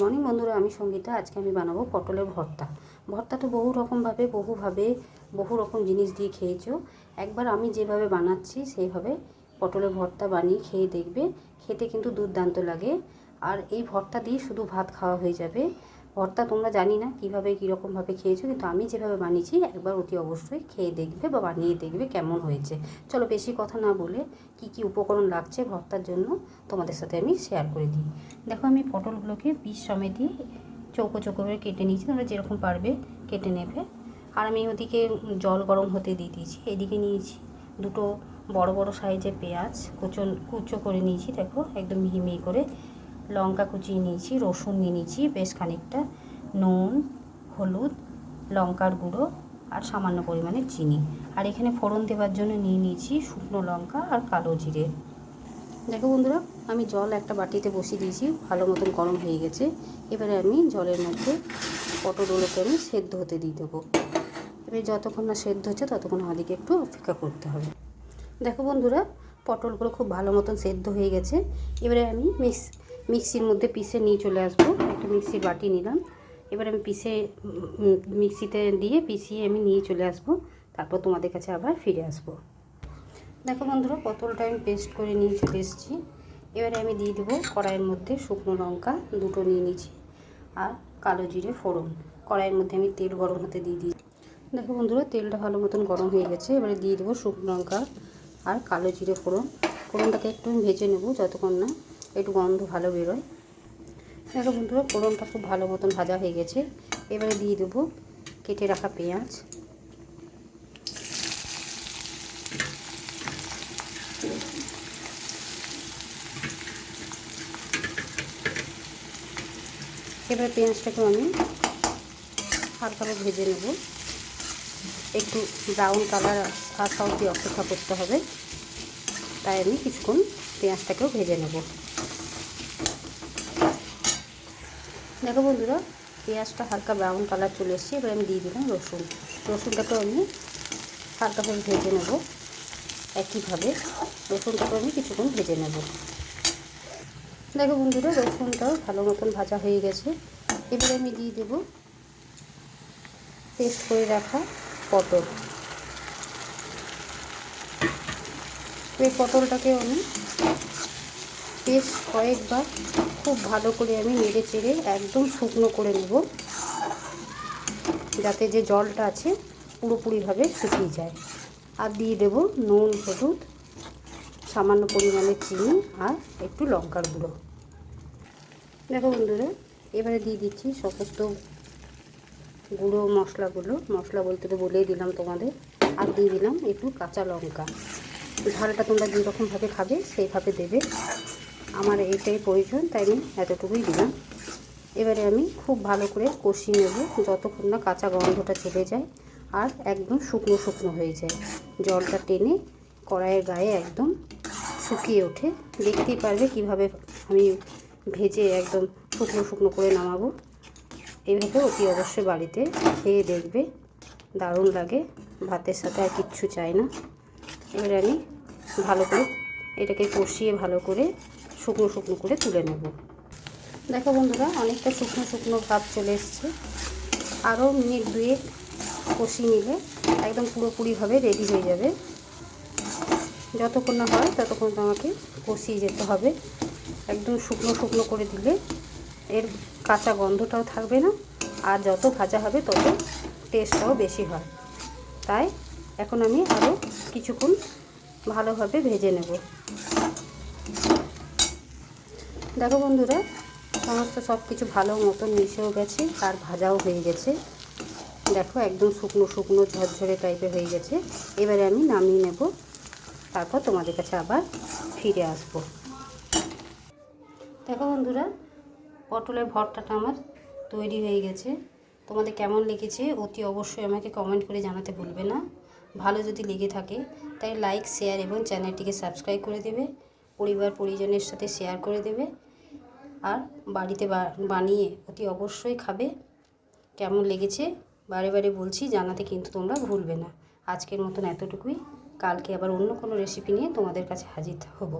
Morning বন্ধুরা। আমি সঙ্গীতা। আজকে আমি বানাবো পটলের ভর্তা। ভর্তা তো বহু রকমভাবে, বহুভাবে, বহু রকম জিনিস দিয়ে খেয়েছ। একবার আমি যেভাবে বানাচ্ছি, সেইভাবে পটলের ভর্তা বানিয়ে খেয়ে দেখবে। খেতে কিন্তু দুর্দান্ত লাগে। আর এই ভর্তা দিয়ে শুধু ভাত খাওয়া হয়ে যাবে। ভর্তা তোমরা জানি না কীভাবে, কীরকমভাবে খেয়েছো, কিন্তু আমি যেভাবে বানিয়েছি, একবার অতি অবশ্যই খেয়ে দেখবে বা বানিয়ে দেখবে কেমন হয়েছে। চলো বেশি কথা না বলে কি কি উপকরণ লাগছে ভর্তার জন্য তোমাদের সাথে আমি শেয়ার করে দিই। দেখো আমি পটলগুলোকে পিস সমেত দিয়ে চৌকো চৌকো করে কেটে নিয়েছি, তোমরা যেরকম পারবে কেটে নেবে। আর আমি ওদিকে জল গরম হতে দিয়ে দিয়েছি, এদিকে নিয়েছি দুটো বড় বড় সাইজের পেঁয়াজ, কুচো কুচো করে নিয়েছি, দেখো, একদম মিহি মিহি করে। লঙ্কা কুচিয়ে নিয়েছি, রসুন নিয়ে নিয়েছি, বেশ খানিকটা নুন, হলুদ, লঙ্কার গুঁড়ো আর সামান্য পরিমাণে চিনি। আর এখানে ফোড়ন দেওয়ার জন্য নিয়ে নিয়েছি শুকনো লঙ্কা আর কালো জিরে। দেখো বন্ধুরা, আমি জল একটা বাটিতে বসিয়ে দিয়েছি, ভালো মতন গরম হয়ে গেছে। এবারে আমি জলের মধ্যে পটলগুলোকে আমি সেদ্ধ হতে দিয়ে দেবো। এবারে যতক্ষণ না সেদ্ধ হচ্ছে, ততক্ষণ আমাদেরকে একটু অপেক্ষা করতে হবে। দেখো বন্ধুরা, পটলগুলো খুব ভালো মতন সেদ্ধ হয়ে গেছে। এবারে আমি মিক্স মিক্সির মধ্যে পিষে নিয়ে চলে আসব। একটা মিক্সির বাটি নিলাম। এবার আমি উম, মিক্সিতে দিয়ে পিষিয়ে আমি নিয়ে চলে আসব। তারপর তোমাদের কাছে আবার ফিরে আসব। দেখো বন্ধুরা পটলটা আমি পেস্ট করে নিয়ে চলে এসেছি। এবারে আমি দিয়ে দেবো কড়াইয়ের মধ্যে শুকনো লঙ্কা দুটো নিয়ে নিয়েছি আর কালো জিরে ফোড়ন। কড়াইয়ের মধ্যে আমি তেল গরম হতে দিয়ে দিই দেখো বন্ধুরা তেলটা ভালো মতন গরম হয়ে গেছে। এবারে দিয়ে দেবো শুকনো লঙ্কা আর কালো জিরে ফোড়ন। ফোড়নটাকে একটু ভেজে নেব যতক্ষণ না একটু গন্ধ ভালো বেরোয়। দেখো বন্ধুরা, ফোড়নটা খুব ভালো মতন ভাজা হয়ে গেছে। এবারে দিয়ে দেবো কেটে রাখা পেঁয়াজ। এবার পেঁয়াজটাকে আমি হালকাভাবে ভেজে নেব। একটু ব্রাউন কালার আসা অবধি অপেক্ষা করতে হবে। তাই আমি কিছুক্ষণ পেঁয়াজটাকেও ভেজে নেব। দেখো বন্ধুরা, পেঁয়াজটা হালকা ব্রাউন কালার চলে এসছে, এবার আমি দিয়ে দিলাম রসুন। রসুনটাকেও আমি হালকাভাবে ভেজে নেব একইভাবে। রসুনটাকেও আমি কিছুক্ষণ ভেজে নেব। দেখো বন্ধুরা, রসুনটাও ভালো মতন ভাজা হয়ে গেছে। এবারে আমি দিয়ে দেব পেস্ট করে রাখা পটল। এই পটলটাকেও আমি বেশ কয়েকবার খুব ভালো করে আমি নেড়ে চেড়ে একদম শুকনো করে নেব। যাতে যে জলটা আছে পুরোপুরিভাবে শুকিয়ে যায়। আর দিয়ে দেব নুন, হলুদ, সামান্য পরিমাণে চিনি আর একটু লঙ্কার গুঁড়ো। দেখো বন্ধুরা, এবারে দিয়ে দিচ্ছি সমস্ত গুঁড়ো মশলাগুলো। মশলা বলতে তো বলেই দিলাম তোমাদের। আর দিয়ে দিলাম একটু কাঁচা লঙ্কা। ঝালটা তোমরা যেরকমভাবে খাবে সেইভাবে দেবে। আমার এইটাই প্রয়োজন, তাই আমি এতটুকুই দিলাম। এবারে আমি খুব ভালো করে কষিয়ে নেব যতক্ষণ না কাঁচা গন্ধটা চলে যায় আর একদম শুকনো শুকনো হয়ে যায়। জলটা টেনে কড়াইয়ের গায়ে একদম শুকিয়ে ওঠে। দেখতেই পারবে কীভাবে আমি ভেজে একদম শুকনো শুকনো করে নামাবো। এইভাবে অতি অবশ্যই বাড়িতে খেয়ে দেখবে, দারুণ লাগে, ভাতের সাথে আর কিচ্ছু চাই না। এবারে আমি ভালো করে এটাকে কষিয়ে ভালো করে শুকনো শুকনো করে তুলে নেব। দেখো বন্ধুরা, অনেকটা শুকনো শুকনো ভাব চলে এসছে। আরও মিনিট দুয়েক কষিয়ে নিলে একদম পুরোপুরিভাবে রেডি হয়ে যাবে। যতক্ষণ না হয় ততক্ষণ আমাকে কষিয়ে যেতে হবে। একদম শুকনো শুকনো করে দিলে এর কাঁচা গন্ধটাও থাকবে না, আর যত ভাজা হবে তত টেস্টটাও বেশি হয়। তাই এখন আমি আরও কিছুক্ষণ ভালোভাবে ভেজে নেব। দেখো বন্ধুরা, সমস্ত সব কিছু ভালো মতন মিশেও গেছে, আর ভাজাও হয়ে গেছে। দেখো একদম শুকনো শুকনো ঝরঝরে টাইপের হয়ে গেছে। এবারে আমি নামিয়ে নেব, তারপর তোমাদের কাছে আবার ফিরে আসব। দেখো বন্ধুরা, পটলের ভর্তাটা আমার তৈরি হয়ে গেছে। তোমাদের কেমন লেগেছে অতি অবশ্যই আমাকে কমেন্ট করে জানাতে ভুলবে না। ভালো যদি লেগে থাকে, তাই লাইক শেয়ার এবং চ্যানেলটিকে সাবস্ক্রাইব করে দেবে। পরিবার পরিজনের সাথে শেয়ার করে দেবে আর বাড়িতে বানিয়ে অতি অবশ্যই খাবে। কেমন লেগেছে? বারে বারে বলছি, জানাতে কিন্তু তোমরা ভুলবে না। আজকের মতন এতটুকুই। কালকে আবার অন্য কোনো রেসিপি নিয়ে তোমাদের কাছে হাজির হব।